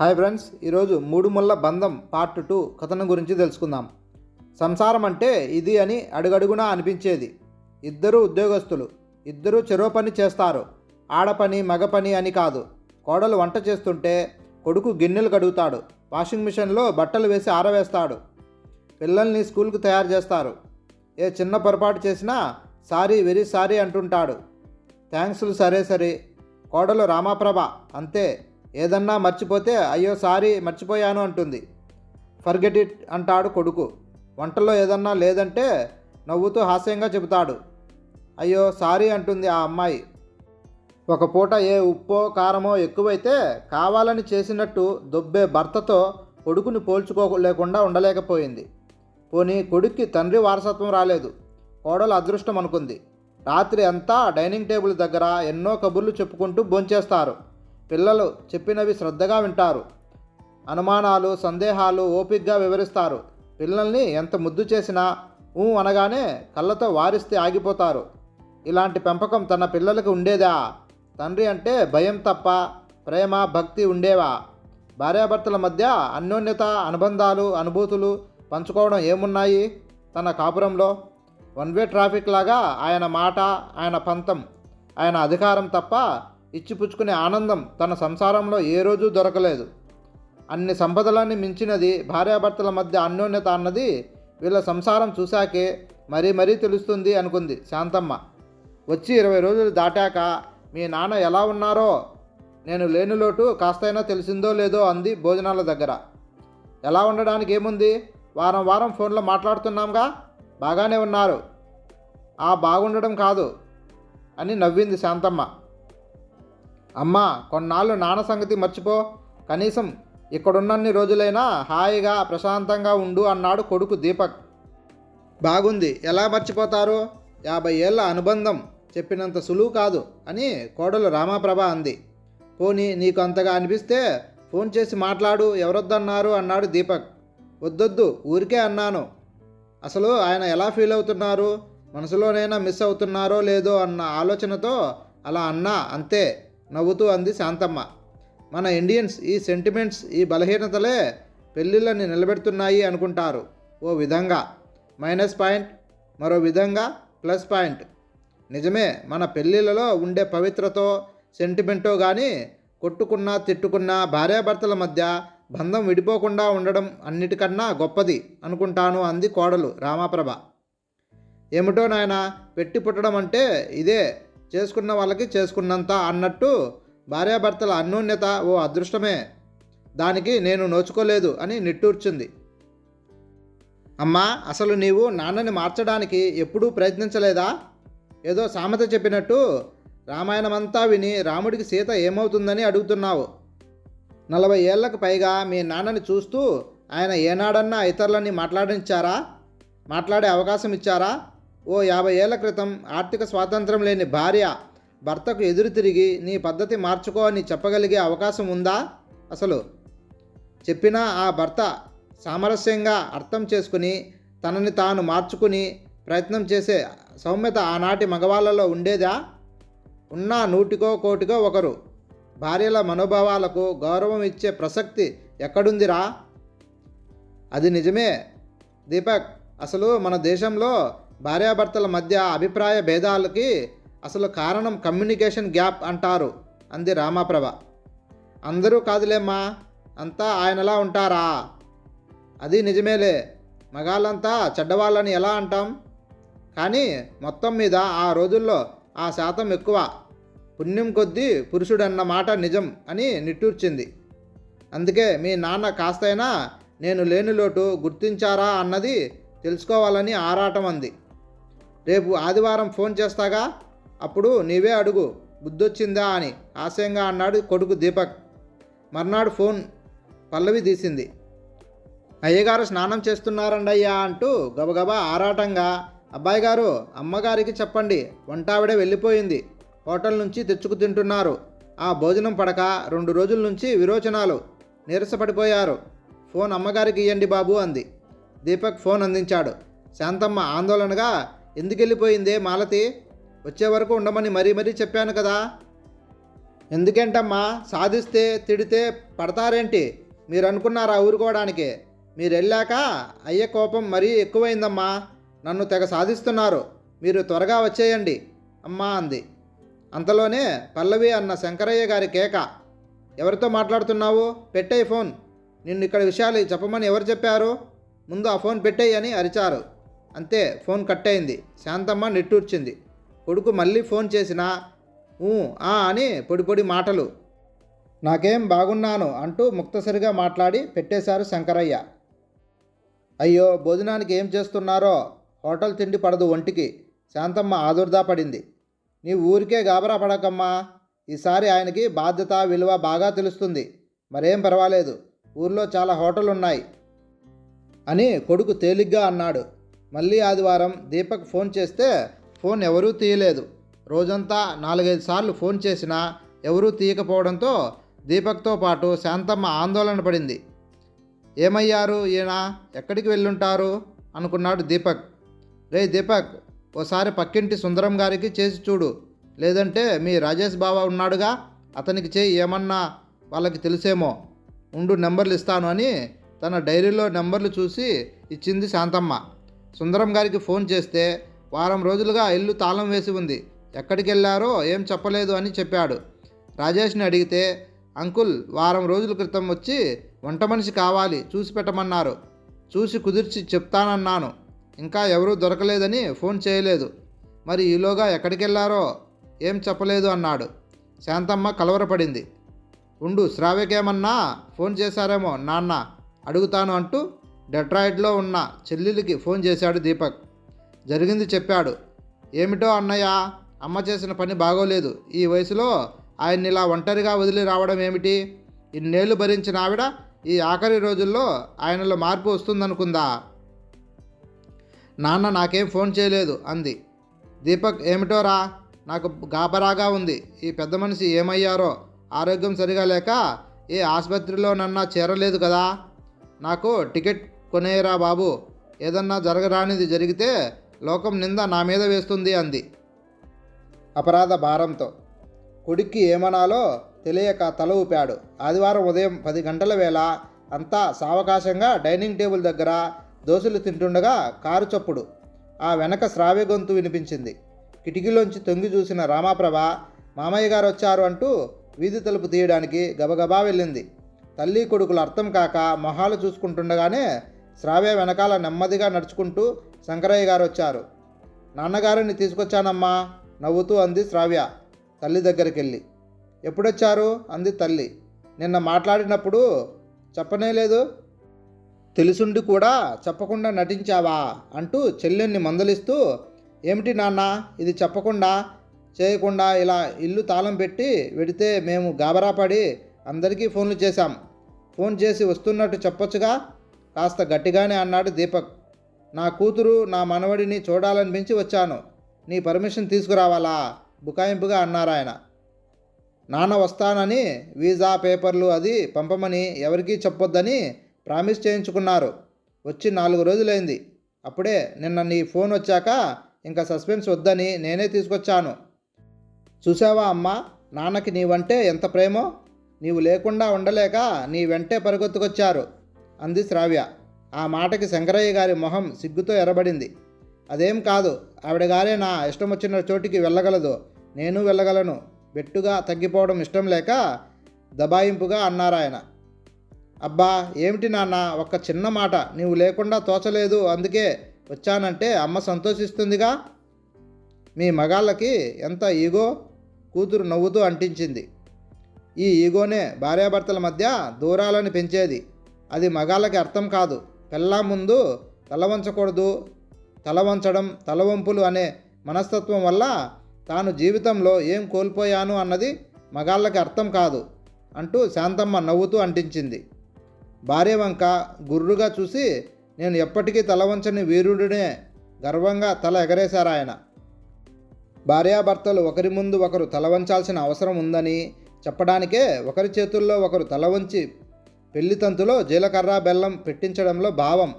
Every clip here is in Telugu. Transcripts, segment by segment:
హాయ్ ఫ్రెండ్స్ ఈరోజు మూడు ముళ్ళ బంధం పార్ట్ టూ కథనం గురించి తెలుసుకుందాం. సంసారం అంటే ఇది అని అడుగడుగునా అనిపించేది. ఇద్దరు ఉద్యోగస్తులు ఇద్దరు చెరో పని చేస్తారు. ఆడపని మగ పని అని కాదు. కోడలు వంట చేస్తుంటే కొడుకు గిన్నెలు కడుగుతాడు. వాషింగ్ మిషన్లో బట్టలు వేసి ఆరవేస్తాడు. పిల్లల్ని స్కూల్కు తయారు చేస్తారు. ఏ చిన్న పొరపాటు చేసినా సారీ వెరీ సారీ అంటుంటాడు. థ్యాంక్స్లు సరే సరే. కోడలు రామాప్రభ అంతే. ఏదన్నా మర్చిపోతే అయ్యో సారీ మర్చిపోయాను అంటుంది. ఫర్గెట్ ఇట్ అంటాడు కొడుకు. వంటలో ఏదన్నా లేదంటే నవ్వుతూ హాస్యంగా చెబుతాడు. అయ్యో సారీ అంటుంది ఆ అమ్మాయి. ఒక పూట ఏ ఉప్పో కారమో ఎక్కువైతే కావాలని చేసినట్టు దొబ్బే భర్తతో కొడుకుని పోల్చుకోలేకుండా ఉండలేకపోయింది. పోనీ కొడుక్కి తండ్రి వారసత్వం రాలేదు. కోడలు అదృష్టం అనుకుంది. రాత్రి అంతా డైనింగ్ టేబుల్ దగ్గర ఎన్నో కబుర్లు చెప్పుకుంటూ భోంచేస్తారు. పిల్లలు చెప్పినవి శ్రద్ధగా వింటారు. అనుమానాలు సందేహాలు ఓపికగా వివరిస్తారు. పిల్లల్ని ఎంత ముద్దు చేసినా ఊ అనగానే కళ్ళతో వారిస్తే ఆగిపోతారు. ఇలాంటి పెంపకం తన పిల్లలకు ఉండేదా? తండ్రి అంటే భయం తప్ప ప్రేమ భక్తి ఉండేవా? భార్యాభర్తల మధ్య అన్యోన్యత అనుబంధాలు అనుభూతులు పంచుకోవడం ఏమున్నాయి తన కాపురంలో? వన్ వే ట్రాఫిక్ లాగా ఆయన మాట ఆయన పంతం ఆయన అధికారం తప్ప ఇచ్చిపుచ్చుకునే ఆనందం తన సంసారంలో ఏ రోజు దొరకలేదు. అన్ని సంపదలన్నీ మించినది భార్యాభర్తల మధ్య అన్యోన్యత అన్నది వీళ్ళ సంసారం చూశాకే మరీ మరీ తెలుస్తుంది అనుకుంది శాంతమ్మ. వచ్చి ఇరవై రోజులు దాటాక మీ నాన్న ఎలా ఉన్నారో? నేను లేని లోటు కాస్తైనా తెలిసిందో లేదో అంది భోజనాల దగ్గర. ఎలా ఉండడానికి ఏముంది? వారం వారం ఫోన్లో మాట్లాడుతున్నాంగా? బాగానే ఉన్నారు. ఆ బాగుండడం కాదు అని నవ్వింది శాంతమ్మ. అమ్మా కొన్నాళ్ళు నాన్న సంగతి మర్చిపో. కనీసం ఇక్కడున్నన్ని రోజులైనా హాయిగా ప్రశాంతంగా ఉండు అన్నాడు కొడుకు దీపక్. బాగుంది ఎలా మర్చిపోతారు? యాభై ఏళ్ళ అనుబంధం చెప్పినంత సులువు కాదు అని కోడలు రామాప్రభ అంది. పోనీ నీకు అంతగా అనిపిస్తే ఫోన్ చేసి మాట్లాడు ఎవరొద్దన్నారు అన్నాడు దీపక్. వద్దొద్దు ఊరికే అన్నాను. అసలు ఆయన ఎలా ఫీల్ అవుతున్నారు? మనసులోనైనా మిస్ అవుతున్నారో లేదో అన్న ఆలోచనతో అలా అన్నా అంతే. నవ్వుతూ అంది శాంతమ్మ. మన ఇండియన్స్ ఈ సెంటిమెంట్స్ ఈ బలహీనతలే పెళ్ళిళ్ళని నిలబెడుతున్నాయి అనుకుంటారు. ఓ విధంగా. మైనస్ పాయింట్ మరో విధంగా ప్లస్ పాయింట్. నిజమే మన పెళ్ళిళ్ళలో ఉండే పవిత్రతో సెంటిమెంటో కానీ కొట్టుకున్నా తిట్టుకున్నా భార్యాభర్తల మధ్య బంధం విడిపోకుండా ఉండడం అన్నిటికన్నా గొప్పది అనుకుంటాను అంది కోడలు రామాప్రభ. ఏమిటో నాయన పెట్టి పుట్టడం అంటే ఇదే. చేసుకున్న వాళ్ళకి చేసుకున్నంత అన్నట్టు భార్యాభర్తల అన్యోన్యత ఓ అదృష్టమే. దానికి నేను నోచుకోలేదు అని నిట్టూర్చింది. అమ్మా అసలు నీవు నాన్నని మార్చడానికి ఎప్పుడూ ప్రయత్నించలేదా? ఏదో సామెత చెప్పినట్టు రామాయణమంతా విని రాముడికి సీత ఏమవుతుందని అడుగుతున్నావు. నలభై ఏళ్ళకు పైగా మీ నాన్నని చూస్తూ ఆయన ఏనాడన్నా ఇతరులని మాట్లాడించారా? మాట్లాడే అవకాశం ఇచ్చారా? ఓ యాభై ఏళ్ళ క్రితం ఆర్థిక స్వాతంత్రం లేని భార్య భర్తకు ఎదురు తిరిగి నీ పద్ధతి మార్చుకో అని చెప్పగలిగే అవకాశం ఉందా? అసలు చెప్పినా ఆ భర్త సామరస్యంగా అర్థం చేసుకుని తనని తాను మార్చుకుని ప్రయత్నం చేసే సౌమ్యత ఆనాటి మగవాళ్ళలో ఉండేదా? ఉన్నా నూటికో కోటికో ఒకరు. భార్యల మనోభావాలకు గౌరవం ఇచ్చే ప్రసక్తి ఎక్కడుందిరా? అది నిజమే. దీపక్ అసలు మన దేశంలో భార్యాభర్తల మధ్య అభిప్రాయ భేదాలకి అసలు కారణం కమ్యూనికేషన్ గ్యాప్ అంటారు అంది రామాప్రభ. అందరూ కాదులేమ్మా అంతా ఆయనలా ఉంటారా? అది నిజమేలే మగాళ్ళంతా చెడ్డవాళ్ళని ఎలా అంటాం? కానీ మొత్తం మీద ఆ రోజుల్లో ఆ శాతం ఎక్కువ పుణ్యం కొద్దీ పురుషుడన్న మాట నిజం అని నిట్టూర్చింది. అందుకే మీ నాన్న కాస్తైనా నేను లేని లోటు గుర్తించారా అన్నది తెలుసుకోవాలని ఆరాటం అంది. రేపు ఆదివారం ఫోన్ చేస్తాగా? అప్పుడు నీవే అడుగు బుద్ధొచ్చిందా అని ఆశయంగా అన్నాడు కొడుకు దీపక్. మర్నాడు ఫోన్ పల్లవి తీసింది. అయ్యగారు స్నానం చేస్తున్నారండయ్యా అంటూ గబగబా ఆరాటంగా అబ్బాయి గారు అమ్మగారికి చెప్పండి వంటావిడే వెళ్ళిపోయింది హోటల్ నుంచి తెచ్చుకు తింటున్నారు. ఆ భోజనం పడక రెండు రోజుల నుంచి విరోచనాలు నీరసపడిపోయారు. ఫోన్ అమ్మగారికి ఇయ్యండి బాబు అంది. దీపక్ ఫోన్ అందించాడు. శాంతమ్మ ఆందోళనగా ఎందుకు వెళ్ళిపోయిందే మాలతి? వచ్చే వరకు ఉండమని మరీ మరీ చెప్పాను కదా. ఎందుకేంటమ్మా? సాధిస్తే తిడితే పడతారేంటి? మీరు అనుకున్నారా ఊరుకోవడానికి? మీరు వెళ్ళాక అయ్యే కోపం మరీ ఎక్కువైందమ్మా. నన్ను తెగ సాధిస్తున్నారు. మీరు త్వరగా వచ్చేయండి. అమ్మా అంది. అంతలోనే పల్లవి అన్న శంకరయ్య గారి కేక. ఎవరితో మాట్లాడుతున్నావు? పెట్టేయి ఫోన్. నిన్ను ఇక్కడ విషయాలు చెప్పమని ఎవరు చెప్పారు? ముందు ఆ ఫోన్ పెట్టేయి అని అరిచారు. అంతే ఫోన్ కట్ అయింది శాంతమ్మ నిట్టూర్చింది. కొడుకు మళ్ళీ ఫోన్ చేసినా ఊ ఆ అని పొడి పొడి మాటలు. నాకేం బాగున్నాను అంటూ ముక్తసరిగా మాట్లాడి పెట్టేశారు శంకరయ్య. అయ్యో భోజనానికి ఏం చేస్తున్నారో? హోటల్ తిండి పడదు ఒంటికి. శాంతమ్మ ఆదుర్దా పడింది. నీ ఊరికే గాబరా పడకమ్మా. ఈసారి ఆయనకి బాధ్యత విలువ బాగా తెలుస్తుంది. మరేం పర్వాలేదు. ఊర్లో చాలా హోటల్ ఉన్నాయి అని కొడుకు తేలిగ్గా అన్నాడు. మళ్ళీ ఆదివారం దీపక్ ఫోన్ చేస్తే ఫోన్ ఎవరూ తీయలేదు. రోజంతా నాలుగైదు సార్లు ఫోన్ చేసినా ఎవరూ తీయకపోవడంతో దీపక్తో పాటు శాంతమ్మ ఆందోళన పడింది. ఏమయ్యారు ఈయన? ఎక్కడికి వెళ్ళుంటారు? అనుకున్నాడు దీపక్. రే దీపక్ ఓసారి పక్కింటి సుందరం గారికి చేసి చూడు. లేదంటే మీ రాజేష్ బావ ఉన్నాడుగా? అతనికి చేయి ఏమన్నా వాళ్ళకి తెలిసేమో. ఉండు నెంబర్లు ఇస్తాను అని తన డైరీలో నెంబర్లు చూసి ఇచ్చింది శాంతమ్మ. సుందరం గారికి ఫోన్ చేస్తే వారం రోజులుగా ఇల్లు తాళం వేసి ఉంది. ఎక్కడికి వెళ్ళారో ఏం చెప్పలేదు అని చెప్పాడు. రాజేష్ని అడిగితే అంకుల్ వారం రోజుల క్రితం వచ్చి వంట మనిషి కావాలి చూసి పెట్టమన్నారు. చూసి కుదిర్చి చెప్తానన్నాను. ఇంకా ఎవరూ దొరకలేదని ఫోన్ చేయలేదు. మరి ఈలోగా ఎక్కడికి వెళ్ళారో ఏం చెప్పలేదు అన్నాడు. శాంతమ్మ కలవరపడింది. ఉండు శ్రావ్యకేమన్నా ఫోన్ చేశారేమో నాన్న అడుగుతాను అంటూ డెట్రాయిడ్లో ఉన్న చెల్లెలికి ఫోన్ చేశాడు దీపక్. జరిగింది చెప్పాడు. ఏమిటో అన్నయ్య అమ్మ చేసిన పని బాగోలేదు. ఈ వయసులో ఆయన్ని ఇలా ఒంటరిగా వదిలి రావడం ఏమిటి? ఇన్నేళ్ళు భరించిన ఆవిడ ఈ ఆఖరి రోజుల్లో ఆయనలో మార్పు వస్తుందనుకుందా? నాన్న నాకేం ఫోన్ చేయలేదు అంది. దీపక్ ఏమిటోరా నాకు గాబరాగా ఉంది. ఈ పెద్ద మనిషి ఏమయ్యారో ఆరోగ్యం సరిగా లేక ఏ ఆసుపత్రిలోనన్నా చేరలేదు కదా? నాకు టికెట్ కొనేయరా బాబు ఏదన్నా జరగరానిది జరిగితే లోకం నింద నా మీద వేస్తుంది అంది. అపరాధ భారంతో. కొడుక్కి ఏమనాలో తెలియక తల ఊపాడు. ఆదివారం ఉదయం పది గంటల వేళ అంతా సావకాశంగా డైనింగ్ టేబుల్ దగ్గర దోశలు తింటుండగా కారు చప్పుడు. ఆ వెనక శ్రావ్య గొంతు వినిపించింది. కిటికీలోంచి తొంగి చూసిన రామాప్రభ మామయ్య గారు వచ్చారు అంటూ వీధి తలుపు తీయడానికి గబగబా వెళ్ళింది. తల్లి కొడుకులు అర్థం కాక మొహాలు చూసుకుంటుండగానే శ్రావ్య వెనకాల నెమ్మదిగా నడుచుకుంటూ శంకరయ్య గారు వచ్చారు. నాన్నగారిని తీసుకొచ్చానమ్మా నవ్వుతూ అంది శ్రావ్య. తల్లి దగ్గరికి వెళ్ళి ఎప్పుడొచ్చారు? అంది తల్లి. నిన్న మాట్లాడినప్పుడు చెప్పనే లేదు. తెలుసుండి కూడా చెప్పకుండా నటించావా? అంటూ చెల్లెల్ని మందలిస్తూ ఏమిటి నాన్న ఇది చెప్పకుండా చేయకుండా ఇలా ఇల్లు తాళం పెట్టి వెడితే మేము గాబరాపడి అందరికీ ఫోన్లు చేశాం. ఫోన్ చేసి వస్తున్నట్టు చెప్పొచ్చుగా? కాస్త గట్టిగానే అన్నాడు దీపక్. నా కూతురు నా మనవడిని చూడాలనిపించి వచ్చాను. నీ పర్మిషన్ తీసుకురావాలా? బుకాయింపుగా అన్నారాయన. నాన్న వస్తానని వీసా పేపర్లు అది పంపమని ఎవరికీ చెప్పొద్దని ప్రామిస్ చేయించుకున్నారు. వచ్చి నాలుగు రోజులైంది. అప్పుడే నిన్న నీ ఫోన్ వచ్చాక ఇంకా సస్పెన్స్ వద్దని నేనే తీసుకొచ్చాను. చూసావా అమ్మా? నాన్నకి నీవంటే ఎంత ప్రేమో? నీవు లేకుండా ఉండలేక నీ వెంటే పరుగొత్తుకొచ్చారు. అంది శ్రావ్య. ఆ మాటకి శంకరయ్య గారి మొహం సిగ్గుతో ఎరబడింది అదేం కాదు ఆవిడ గారే నా ఇష్టం వచ్చిన చోటికి వెళ్ళగలదు. నేను వెళ్ళగలను. బెట్టుగా తగ్గిపోవడం ఇష్టం లేక దబాయింపుగా అన్నారాయన అబ్బా ఏమిటి నాన్న ఒక్క చిన్న మాట. నీవు లేకుండా తోచలేదు. అందుకే వచ్చానంటే అమ్మ సంతోషిస్తుందిగా? మీ మగాళ్ళకి ఎంత ఈగో కూతురు నవ్వుతూ అంటించింది. ఈ ఈగోనే భార్యాభర్తల మధ్య దూరాలను పెంచేది. అది మగాళ్ళకి అర్థం కాదు. పెళ్ళా ముందు తల వంచకూడదు. తల వంచడం తలవంపులు అనే మనస్తత్వం వల్ల తాను జీవితంలో ఏం కోల్పోయాను అన్నది మగాళ్ళకి అర్థం కాదు అంటూ శాంతమ్మ నవ్వుతూ అంటించింది. భార్య వంక గుర్రుగా చూసి నేను ఎప్పటికీ తల వంచని వీరుడినే గర్వంగా తల ఎగరేశారాయన భార్యాభర్తలు ఒకరి ముందు ఒకరు తల వంచాల్సిన అవసరం ఉందని చెప్పడానికే ఒకరి చేతుల్లో ఒకరు తల వంచి పెళ్ళితంతులో జీలకర్ర బెల్లం పెట్టించడంలో భావం.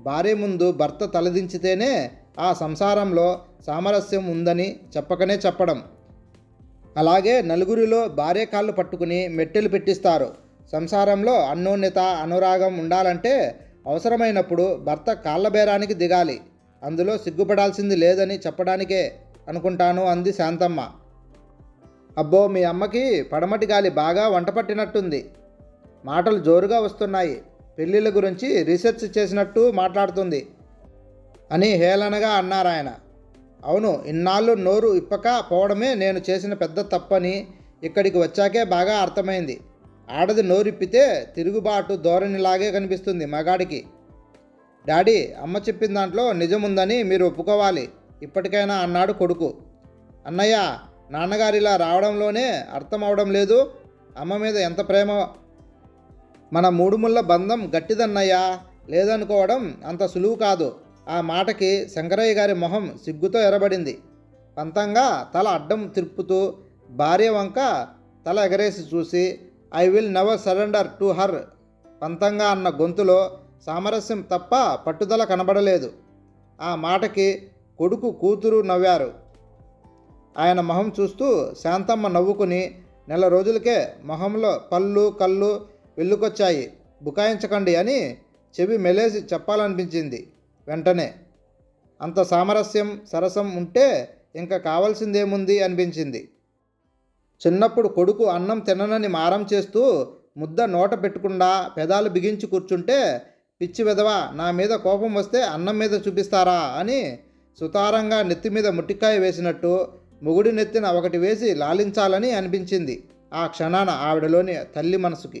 భార్య ముందు భర్త తలదించితేనే ఆ సంసారంలో సామరస్యం ఉందని చెప్పకనే చెప్పడం. అలాగే నలుగురిలో భార్య కాళ్ళు పట్టుకుని మెట్టెలు పెట్టిస్తారు. సంసారంలో అన్యోన్యత అనురాగం ఉండాలంటే అవసరమైనప్పుడు భర్త కాళ్ళ బేరానికి దిగాలి. అందులో సిగ్గుపడాల్సింది లేదని చెప్పడానికే అనుకుంటాను అంది శాంతమ్మ. అబ్బో మీ అమ్మకి పడమటి గాలి బాగా వంట పట్టినట్టుంది మాటలు జోరుగా వస్తున్నాయి. పెళ్ళిళ్ళ గురించి రీసెర్చ్ చేసినట్టు మాట్లాడుతుంది అని హేళనగా అన్నారాయన అవును ఇన్నాళ్ళు నోరు ఇప్పక పోవడమే నేను చేసిన పెద్ద తప్పని ఇక్కడికి వచ్చాకే బాగా అర్థమైంది. ఆడది నోరిప్పితే తిరుగుబాటు ధోరణిలాగే కనిపిస్తుంది మగాడికి. డాడీ అమ్మ చెప్పిన దాంట్లో నిజముందని మీరు ఒప్పుకోవాలి. ఇప్పటికైనా అన్నాడు కొడుకు. అన్నయ్య నాన్నగారిలా రావడంలోనే అర్థం అవడం లేదు. అమ్మ మీద ఎంత ప్రేమ మన మూడుముళ్ళ బంధం గట్టిదన్నయ్యా లేదనుకోవడం అంత సులువు కాదు. ఆ మాటకి శంకరయ్య గారి మొహం సిగ్గుతో ఎరబడింది. పంతంగా తల అడ్డం తిప్పుతూ భార్య వంక తల ఎగరేసి చూసి I will never surrender to her పంతంగా అన్న గొంతులో సామరస్యం తప్ప పట్టుదల కనబడలేదు. ఆ మాటకి కొడుకు కూతురు నవ్వారు. ఆయన మొహం చూస్తూ శాంతమ్మ నవ్వుకుని నెల రోజులకే మొహంలో పళ్ళు కళ్ళు వెళ్ళుకొచ్చాయి బుకాయించకండి అని చెవి మెలేసి చెప్పాలనిపించింది. వెంటనే అంత సామరస్యం సరసం ఉంటే ఇంకా కావాల్సిందేముంది అనిపించింది. చిన్నప్పుడు కొడుకు అన్నం తిననని మారం చేస్తూ ముద్ద నోట పెట్టకుండా పెదాలు బిగించి కూర్చుంటే పిచ్చి విధవా నా మీద కోపం వస్తే అన్నం మీద చూపిస్తారా అని సుతారంగా నెత్తి మీద ముట్టికాయ వేసినట్టు మొగుడి నెత్తిన ఒకటి వేసి లాలించాలని అనిపించింది ఆ క్షణాన ఆవిడలోని తల్లి మనసుకి.